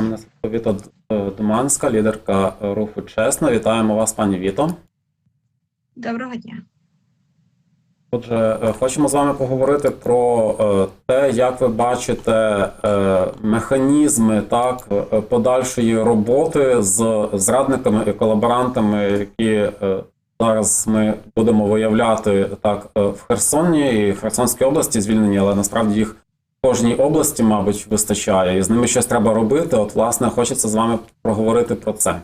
Мене звати Віта Думанська, лідерка руху Чесно. Вітаємо вас, пані Віто. Доброго дня. Отже, е, хочемо з вами поговорити про е, те, як ви бачите е, механізми так е, подальшої роботи з зрадниками і колаборантами, які е, зараз ми будемо виявляти так е, в Херсоні і в Херсонській області звільнені, але насправді їх кожній області, мабуть, вистачає, і з ними щось треба робити. От, власне, хочеться з вами проговорити про це.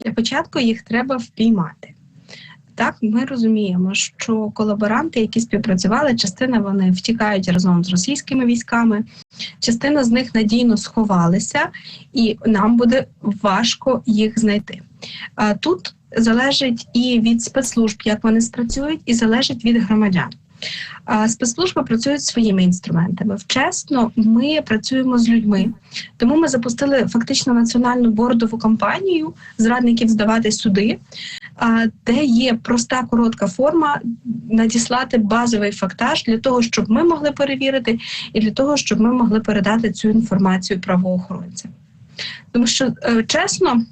Для початку їх треба впіймати. Так, ми розуміємо, що колаборанти, які співпрацювали, частина вони втікають разом з російськими військами, частина з них надійно сховалися, і нам буде важко їх знайти. Тут залежить і від спецслужб, як вони спрацюють, і залежить від громадян. Спецслужби працюють своїми інструментами. Вчасно ми працюємо з людьми, тому ми запустили фактично національну бордову кампанію зрадників здавати суди, де є проста коротка форма надіслати базовий фактаж для того, щоб ми могли перевірити, і для того, щоб ми могли передати цю інформацію правоохоронцям. Тому що е, чесно.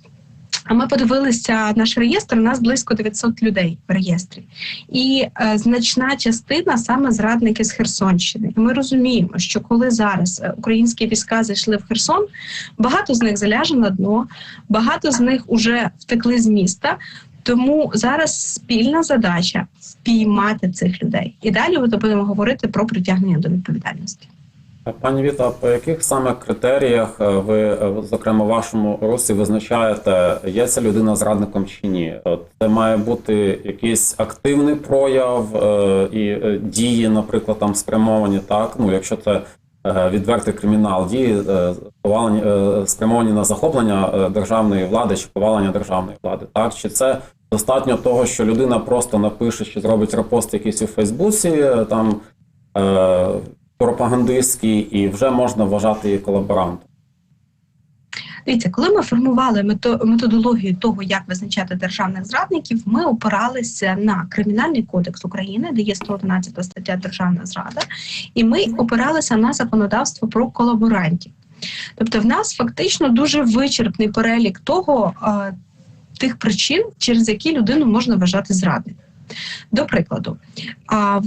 А ми подивилися наш реєстр. У нас близько 900 людей в реєстрі, і е, значна частина саме зрадники з Херсонщини. І ми розуміємо, що коли зараз е, українські війська зайшли в Херсон, багато з них заляже на дно, багато з них вже втекли з міста. Тому зараз спільна задача впіймати цих людей. І далі ми будемо говорити про притягнення до відповідальності. Пані Віта, по яких саме критеріях е, ви, е, зокрема, в вашому русі визначаєте, є ця людина зрадником чи ні? Це має бути якийсь активний прояв е, і дії, наприклад, там спрямовані, так? Ну, якщо це відвертий кримінал, дії спрямовані на захоплення державної влади чи повалення державної влади, так? Чи це достатньо того, що людина просто напише чи зробить репост якийсь у Фейсбуці, там. Пропагандистський, і вже можна вважати її колаборантом. Дивіться, коли ми формували методологію того, як визначати державних зрадників, ми опиралися на кримінальний кодекс України, де є 111 стаття Державна зрада, і ми опиралися на законодавство про колаборантів. Тобто, в нас фактично дуже вичерпний перелік того тих причин, через які людину можна вважати зрадником. До прикладу,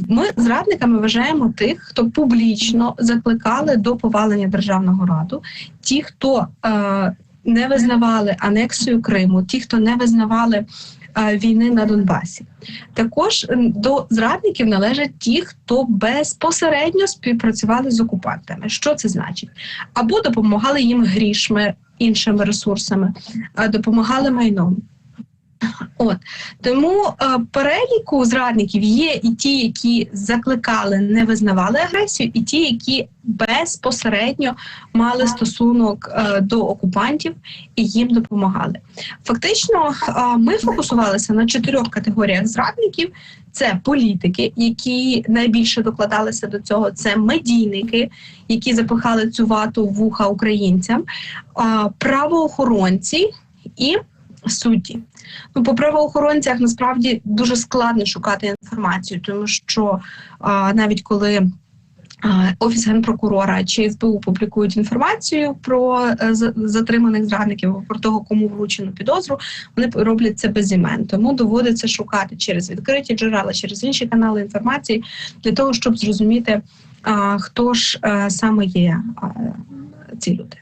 ми зрадниками вважаємо тих, хто публічно закликали до повалення державного раду, ті, хто е, не визнавали анексію Криму, ті, хто не визнавали е, війни на Донбасі. Також до зрадників належать ті, хто безпосередньо співпрацювали з окупантами. Що це значить? Або допомагали їм грішми, іншими ресурсами, допомагали майном. От. Тому е, переліку зрадників є і ті, які закликали, не визнавали агресію, і ті, які безпосередньо мали стосунок е, до окупантів і їм допомагали. Фактично, е, ми фокусувалися на чотирьох категоріях зрадників: це політики, які найбільше докладалися до цього, це медійники, які запихали цю вату в вуха українцям, е, правоохоронці і судді. Ну, по правоохоронцях насправді дуже складно шукати інформацію, тому що а, навіть коли Офіс генпрокурора чи СБУ публікують інформацію про е, затриманих зрадників, про того, кому вручено підозру, вони роблять це без імен. Тому доводиться шукати через відкриті джерела, через інші канали інформації для того, щоб зрозуміти, хто ж е, саме є ці люди.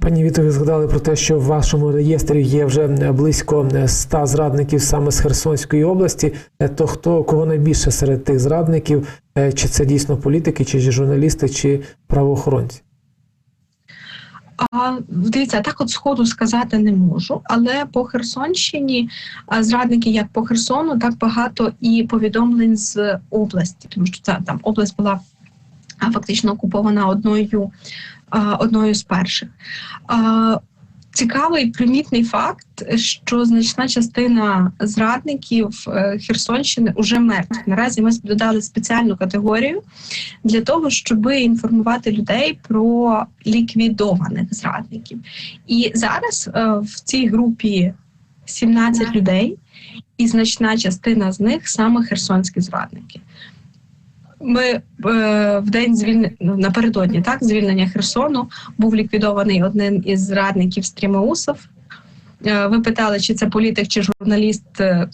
Пані Віто, ви згадали про те, що в вашому реєстрі є вже близько 100 зрадників саме з Херсонської області. Е, То хто кого найбільше серед тих зрадників? Е, Чи це дійсно політики, чи журналісти, чи правоохоронці? Дивіться, так от сходу сказати не можу, але по Херсонщині зрадники як по Херсону, так багато і повідомлень з області, тому що ця там область була фактично окупована одною, одною з перших. Цікавий примітний факт, що значна частина зрадників е, Херсонщини вже мертві. Наразі ми додали спеціальну категорію для того, щоб інформувати людей про ліквідованих зрадників. І зараз е, в цій групі 17 людей, і значна частина з них саме херсонські зрадники. Ми е, в день звільнення ну, напередодні так звільнення Херсону був ліквідований один із зрадників Стрімеусов. Е, Ви питали, чи це політик, чи журналіст. Е,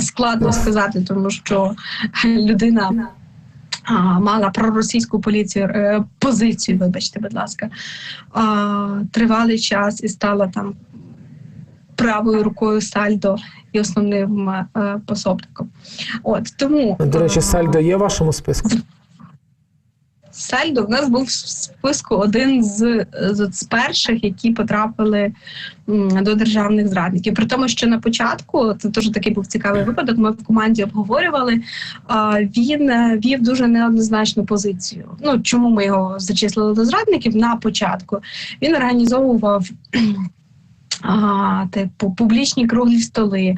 Складно сказати, тому що людина мала проросійську поліцію позицію, вибачте, будь ласка, тривалий час і стала там правою рукою Сальдо і основним е, пособником. От тому До речі, а, Сальдо є в вашому списку? Сальдо в нас був в списку один з, з, з перших, які потрапили м, до державних зрадників. При тому, що на початку це дуже такий був цікавий випадок. Ми в команді обговорювали. А, він е, вів дуже неоднозначну позицію. Ну чому ми його зачислили до зрадників на початку? Він організовував. А, типу публічні круглі столи,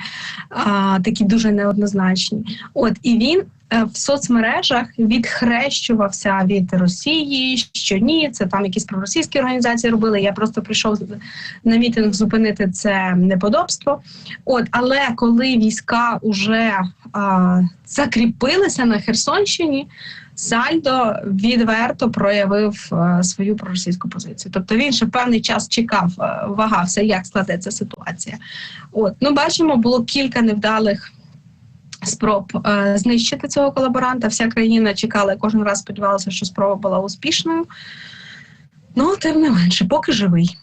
а, такі дуже неоднозначні. От і він е, в соцмережах відхрещувався від Росії, що ні, це там якісь проросійські організації робили. Я просто прийшов на мітинг зупинити це неподобство. От, але коли війська вже а, закріпилися на Херсонщині, Сальдо відверто проявив е, свою проросійську позицію. Тобто він ще певний час чекав, е, вагався, як складеться ситуація. От ну бачимо, було кілька невдалих спроб е, знищити цього колаборанта. Вся країна чекала, і кожен раз сподівалася, що спроба була успішною. Ну, тим не менше, поки живий.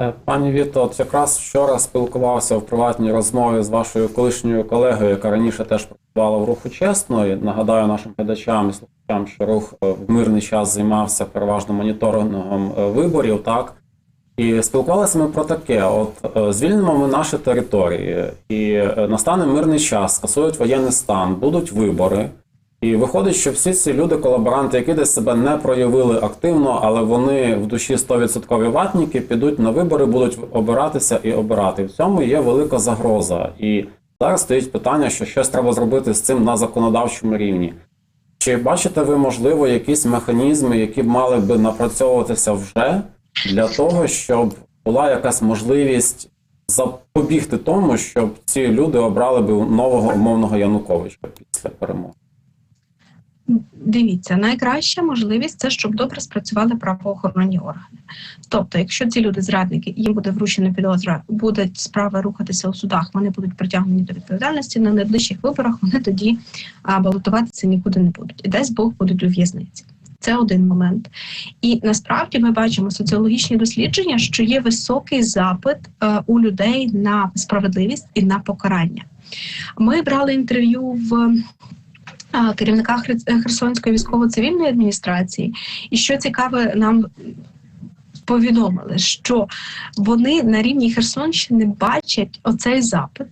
Е, Пані Віто, от якраз вчора спілкувався в приватній розмові з вашою колишньою колегою, яка раніше теж в руху чесно. І нагадаю нашим глядачам і слухачам, що рух е, в мирний час займався переважно моніторингом е, виборів, так. І спілкувалися ми про таке: от е, звільнимо ми наші території, і настане мирний час, скасують воєнний стан, будуть вибори. І виходить, що всі ці люди, колаборанти, які десь себе не проявили активно, але вони в душі 100% ватніки, підуть на вибори, будуть обиратися і обирати. В цьому є велика загроза. І зараз стоїть питання, що щось треба зробити з цим на законодавчому рівні. Чи бачите ви, можливо, якісь механізми, які б мали би напрацьовуватися вже для того, щоб була якась можливість запобігти тому, щоб ці люди обрали би нового умовного Януковича після перемоги? Дивіться, найкраща можливість це щоб добре спрацювали правоохоронні органи. Тобто, якщо ці люди зрадники, їм буде вручена підозра, будуть справи рухатися у судах, вони будуть притягнені до відповідальності на найближчих виборах. Вони тоді балотуватися нікуди не будуть, і десь Бог будуть у в'язниці. Це один момент. І насправді ми бачимо соціологічні дослідження, що є високий запит е, у людей на справедливість і на покарання. Ми брали інтерв'ю в керівника Херсонської військово-цивільної адміністрації. І що цікаве, нам повідомили, що вони на рівні Херсонщини бачать оцей запит.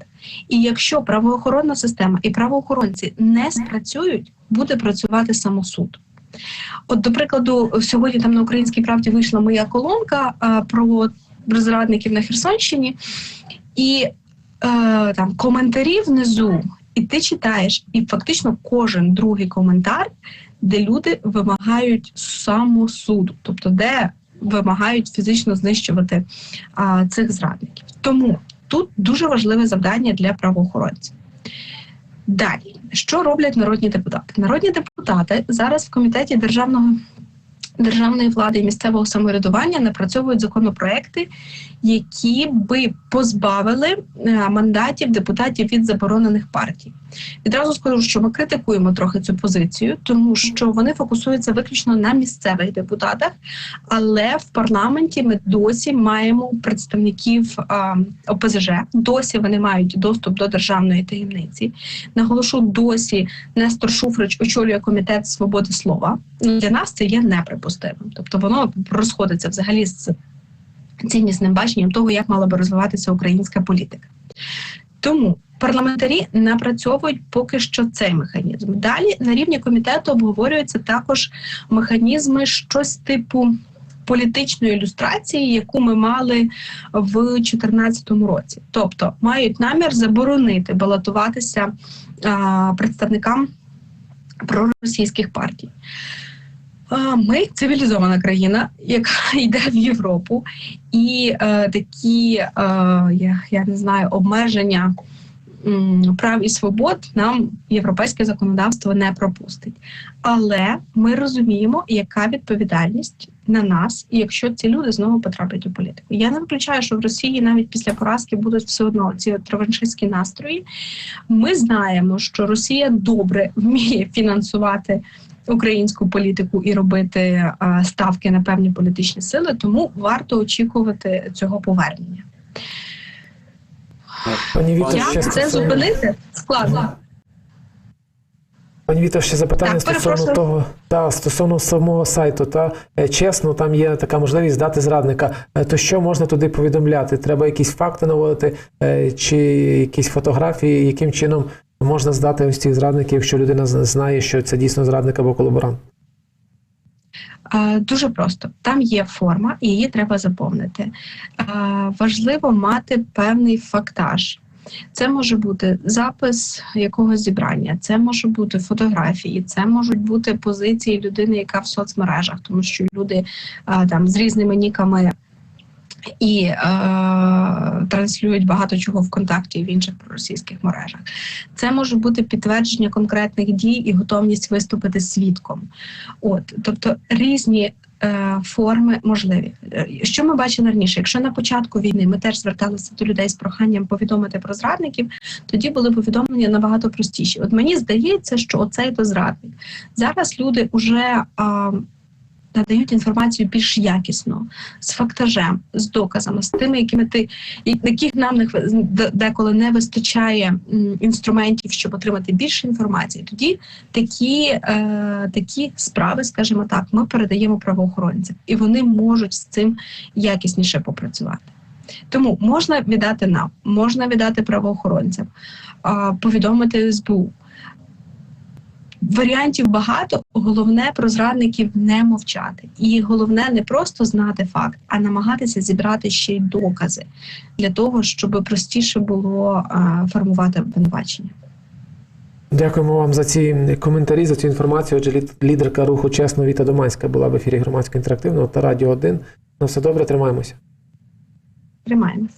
І якщо правоохоронна система і правоохоронці не спрацюють, буде працювати самосуд. От, до прикладу, сьогодні там на українській правді вийшла моя колонка а, про зрадників на Херсонщині, і е, там коментарі внизу і ти читаєш, і фактично кожен другий коментар, де люди вимагають самосуду, тобто де вимагають фізично знищувати а, цих зрадників. Тому тут дуже важливе завдання для правоохоронців. Далі, що роблять народні депутати? Народні депутати зараз в комітеті державного державної влади і місцевого самоврядування напрацьовують законопроекти, які би позбавили е, мандатів депутатів від заборонених партій. Відразу скажу, що ми критикуємо трохи цю позицію, тому що вони фокусуються виключно на місцевих депутатах, але в парламенті ми досі маємо представників а, ОПЗЖ. Досі вони мають доступ до державної таємниці. Наголошу, досі Нестор Шуфрич очолює комітет свободи слова. Ну, Для нас це є неприпустимим. Тобто воно розходиться взагалі з ціннісним баченням того, як мала би розвиватися українська політика. Тому парламентарі напрацьовують поки що цей механізм. Далі на рівні комітету обговорюються також механізми щось типу. Політичної ілюстрації, яку ми мали в 2014 році, тобто мають намір заборонити балотуватися а, представникам проросійських партій. Ми цивілізована країна, яка йде в Європу, і е, такі е, я, я не знаю обмеження прав і свобод нам європейське законодавство не пропустить. Але ми розуміємо, яка відповідальність на нас, якщо ці люди знову потраплять у політику. Я не виключаю, що в Росії навіть після поразки будуть все одно ці от реваншистські настрої. Ми знаємо, що Росія добре вміє фінансувати українську політику і робити е, ставки на певні політичні сили, тому варто очікувати цього повернення. Пані Віто, Пані ще це стосовно, зупинити? Складно. пані Віто, ще запитання Так, стосовно того, та стосовно самого сайту. Та е, чесно, там є така можливість здати зрадника. Е, То що можна туди повідомляти? Треба якісь факти наводити, е, чи якісь фотографії, яким чином можна здати ось цих зрадників, якщо людина знає, що це дійсно зрадник або колаборант? Е, Дуже просто там є форма, і її треба заповнити. Е, Важливо мати певний фактаж. Це може бути запис якогось зібрання, це може бути фотографії, це можуть бути позиції людини, яка в соцмережах, тому що люди е, там з різними ніками і е, транслюють багато чого в контакті в інших проросійських мережах. Це може бути підтвердження конкретних дій і готовність виступити свідком. От, тобто різні е, форми можливі. Е, Що ми бачили раніше? Якщо на початку війни ми теж зверталися до людей з проханням повідомити про зрадників, тоді були повідомлення набагато простіші. От мені здається, що оцей то зрадник. Зараз люди вже а, надають інформацію більш якісно, з фактажем, з доказами, з тими, якими ти яких нам не деколи не вистачає інструментів, щоб отримати більше інформації. Тоді такі, е, такі справи, скажімо так, ми передаємо правоохоронцям, і вони можуть з цим якісніше попрацювати. Тому можна віддати нам, можна віддати правоохоронцям, повідомити СБУ. Варіантів багато. Головне про зрадників не мовчати. І головне не просто знати факт, а намагатися зібрати ще й докази для того, щоб простіше було формувати обвинувачення. Дякуємо вам за ці коментарі, за цю інформацію. Отже, лід- лідерка руху чесно Віта Доманська була в ефірі громадсько інтерактивного та радіо 1. Ну все добре, тримаємося. Тримаємося.